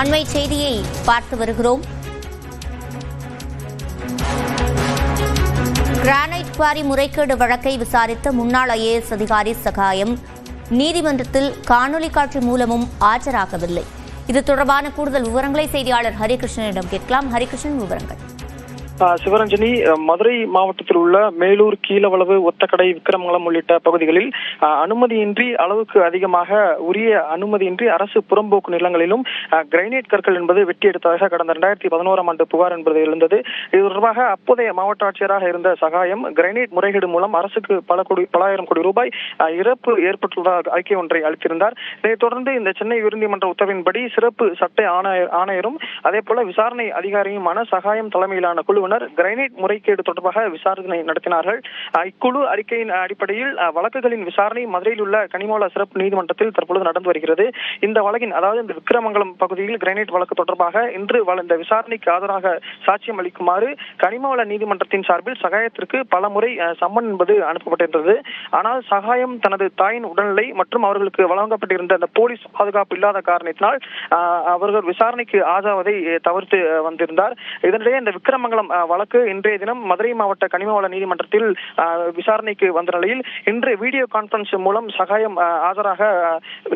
அண்மை செய்தியை பார்த்து வருகிறோம். கிரானைட் குவாரி முறைகேடு வழக்கை விசாரித்த முன்னாள் ஐஏஎஸ் அதிகாரி சகாயம். நீதிமன்றத்தில் காணொலி காட்சி மூலமும் ஆஜராகவில்லை. இது தொடர்பான கூடுதல் விவரங்களை செய்தியாளர் ஹரிகிருஷ்ணனிடம் கேட்கலாம். ஹரிகிருஷ்ணன் விவரங்கள். சிவரஞ்சனி மதுரை மாவட்டத்தில் உள்ள மேலூர் கீழவளவு ஒத்தக்கடை விக்கிரமங்கலம் உள்ளிட்ட பகுதிகளில் அனுமதியின்றி அளவுக்கு அதிகமாக உரிய அனுமதியின்றி அரசு புறம்போக்கு நிலங்களிலும் கிரைனைட் கற்கள் என்பது வெட்டி எடுத்ததாக கடந்த ரெண்டாயிரத்தி பதினோராம் ஆண்டு புகார் என்பது எழுந்தது. இது தொடர்பாக அப்போதைய மாவட்ட ஆட்சியராக இருந்த சகாயம் கிரைனைட் முறைகேடு மூலம் அரசுக்கு பல கோடி பலாயிரம் கோடி ரூபாய் இறப்பு ஏற்பட்டுள்ளதாக அறிக்கை ஒன்றை அளித்திருந்தார். இதைத் தொடர்ந்து இந்த சென்னை உயர்நீதிமன்ற உத்தரவின்படி சிறப்பு சட்ட ஆணையரும் அதே போல விசாரணை அதிகாரியுமான சகாயம் தலைமையிலான குழு குழுவினர் கிரைனைட் முறைகேடு தொடர்பாக விசாரணை நடத்தினார்கள். இக்குழு அறிக்கையின் அடிப்படையில் வழக்குகளின் விசாரணை மதுரையில் உள்ள கனிமவள சிறப்பு நீதிமன்றத்தில் தற்பொழுது நடந்து வருகிறது. இந்த வழக்கின் அதாவது இந்த விக்கிரமங்கலம் பகுதியில் கிரைனைட் வழக்கு தொடர்பாக இன்று வள- இந்த விசாரணைக்கு ஆஜராக சாட்சியம் அளிக்குமாறு கனிமவள நீதிமன்றத்தின் சார்பில் சகாயத்திற்கு பல முறை சம்மன் என்பது அனுப்பப்பட்டிருந்தது. ஆனால் சகாயம் தனது தாயின் உடல்நிலை மற்றும் அவர்களுக்கு வழங்கப்பட்டிருந்த அந்த போலீஸ் பாதுகாப்பு இல்லாத காரணத்தினால் அவர்கள் விசாரணைக்கு ஆஜாவதை தவிர்த்து வந்திருந்தார். இதனிடையே இந்த விக்கிரமங்கலம் வழக்கு இன்றைய தினம் மதுரை மாவட்ட கனிமவள நீதிமன்றத்தில் விசாரணைக்கு வந்த நிலையில் இன்று வீடியோ கான்பரன்ஸ் மூலம் சகாயம் ஆஜராக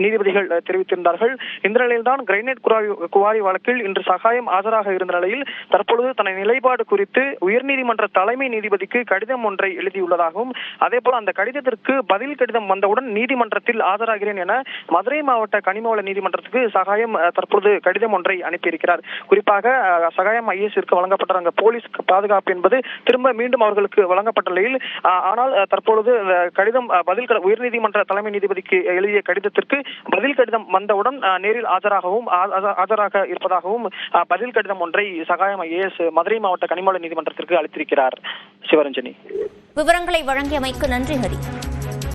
நீதிபதிகள் தெரிவித்திருந்தார்கள். இந்த நிலையில்தான் கிரைனைட் குவாரி குவாரி வழக்கில் இன்று சகாயம் ஆஜராக இருந்த நிலையில் தற்பொழுது தனது நிலைப்பாடு குறித்து உயர்நீதிமன்ற தலைமை நீதிபதிக்கு கடிதம் ஒன்றை எழுதியுள்ளதாகவும் அதே போல அந்த கடிதத்திற்கு பதில் கடிதம் வந்தவுடன் நீதிமன்றத்தில் ஆஜராகிறேன் என மதுரை மாவட்ட கனிமவள நீதிமன்றத்துக்கு சகாயம் தற்பொழுது கடிதம் ஒன்றை அனுப்பியிருக்கிறார். குறிப்பாக சகாயம் ஐஎஸ்இற்கு வழங்கப்பட்ட அந்த போலீஸ் பாதுகாப்பு என்பது திரும்ப மீண்டும் அவர்களுக்கு வழங்கப்பட்ட நிலையில் ஆனால் தற்பொழுது கடிதம் பதில் உயர்நீதிமன்ற தலைமை நீதிபதிக்கு எழுதிய கடிதத்திற்கு பதில் கடிதம் வந்தவுடன் நேரில் ஆஜராகவும் ஆஜராக இருப்பதாகவும் பதில் கடிதம் ஒன்றை சகாயம் ஐஏஎஸ் மதுரை மாவட்ட கனிமவள நீதிமன்றத்திற்கு அளித்திருக்கிறார் சிவரஞ்சனி. விவரங்களை வழங்கியமைக்கு நன்றி ஹரி.